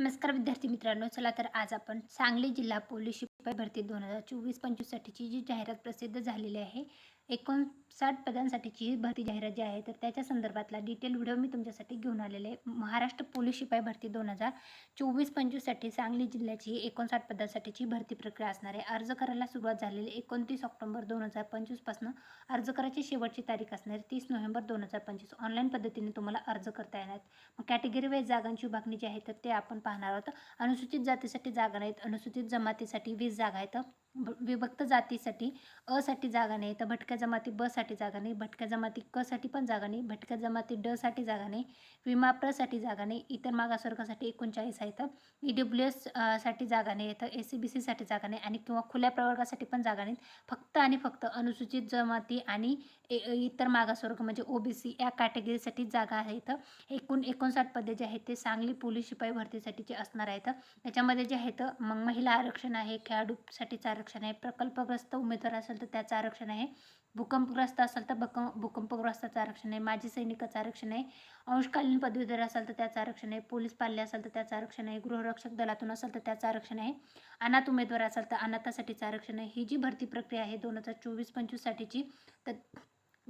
नमस्कार विद्यार्थी मित्रांनो चला तर आज आपण सांगली जिल्हा पोलीस शिपाई भरती दोन हजार चोवीस पंचवीससाठीची जी जाहिरात प्रसिद्ध झालेली आहे एकोणसाठ पदांसाठीची ही भरती जाहिरात जी आहे तर त्याच्या संदर्भातला डिटेल व्हिडिओ मी तुमच्यासाठी घेऊन आलेले आहे. महाराष्ट्र पोलीस शिपाई भरती दोन हजार चोवीस पंचवीससाठी सांगली जिल्ह्याची एकोणसाठ पदांसाठीची भरती प्रक्रिया असणार आहे. अर्ज करायला सुरुवात झालेली एकोणतीस ऑक्टोबर दोन हजार पंचवीसपासून अर्ज करायची शेवटची तारीख असणार तीस नोव्हेंबर दोन हजार पंचवीस. ऑनलाईन पद्धतीने तुम्हाला अर्ज करता येणार मग कॅटेगरी वाईज जागांची विभागणी जी आहे तर ते आपण पाहणार आहोत. अनुसूचित जातीसाठी जागा नाहीत अनुसूचित जमातीसाठी वीस जागा आहेत. विभक्त जातीसाठी अ साठी जागा नाही. तर भटक्या जमाती ब साठी जागा नाही. भटक्या जमाती क साठी पण जागा नाही. भटक्या जमाती ड साठी जागा नाही. विमा प्रसाठी जागा नाही. इतर मागासवर्गासाठी एकोणचाळीस आहेत ई डब्ल्यू एससाठी जागा नाही. तर ए सी बी सीसाठी जागा नाही. आणि किंवा खुल्या प्रवर्गासाठी पण जागा नाहीत. फक्त आणि फक्त अनुसूचित जमाती आणि ए- इतर मागासवर्ग म्हणजे ओ बी सी या कॅटेगरीसाठी जागा आहेत एकूण एकोणसाठ पदे जे आहेत ते सांगली पोलीस शिपाई भरतीसाठीचे असणार आहेत. त्याच्यामध्ये जे आहेत मग महिला आरक्षण आहे खेळाडूसाठी चार आरक्षण आहे. प्रकल्पग्रस्त उमेदवार असेल तर त्याचं आरक्षण आहे. भूकंपग्रस्त असेल तर भूकं भूकंपग्रस्ताचं आरक्षण आहे. माजी सैनिकाचं आरक्षण आहे. अंशकालीन पदवीधर असेल तर त्याचं आरक्षण आहे. पोलीस पाल्य असेल तर त्याचं आरक्षण आहे. गृहरक्षक दलातून असेल तर त्याचं आरक्षण आहे. अनाथ उमेदवार असेल तर अनाथासाठीचं आरक्षण आहे. ही जी भरती प्रक्रिया आहे दोन हजार चोवीस पंचवीससाठीची तर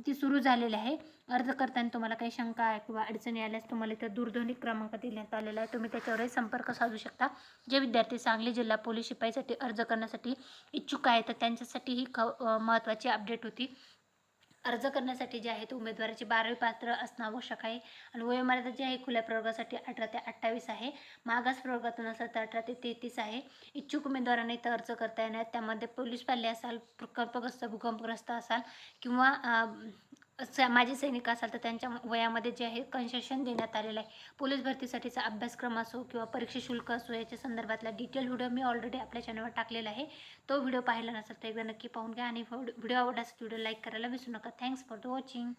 ती सुरू झालेली आहे. अर्ज करताना तुम्हाला काही शंका आहे किंवा अडचणी आल्यास तुम्हाला इथं दूरध्वनी क्रमांक देण्यात आलेला आहे. तुम्ही त्याच्यावरही संपर्क साधू शकता. जे विद्यार्थी सांगली जिल्हा पोलीस शिपाईसाठी अर्ज करण्यासाठी इच्छुक आहेत तर त्यांच्यासाठी ही ख महत्त्वाची अपडेट होती. अर्ज करण्यासाठी जे आहे ते उमेदवाराची बारावी पात्र असणं आवश्यक आहे. आणि वयोमर्यादा जी आहे खुल्या प्रवर्गासाठी अठरा ते अठ्ठावीस आहे. मागास प्रवर्गातून असेल तर अठरा ते तेहतीस आहे. इच्छुक उमेदवारांनी इथं अर्ज करता येणार. त्यामध्ये पोलीस पाल्ले असाल प्रकल्पग्रस्त भूकंपग्रस्त असाल किंवा स माजी सैनिक असाल तर त्यांच्या वयामध्ये जे आहे कन्सेशन देण्यात आलेलं आहे. पोलीस भरतीसाठीचा अभ्यासक्रम असो किंवा परीक्षा शुल्क असो याच्या संदर्भातला डिटेल व्हिडिओ मी ऑलरेडी आपल्या चॅनलवर टाकलेला आहे. तो व्हिडिओ पाहिला नसेल तर एकदा नक्की पाहून घ्या आणि व्हिडिओ आवडल्यास व्हिडिओ लाईक करायला विसरू नका. Thanks for the watching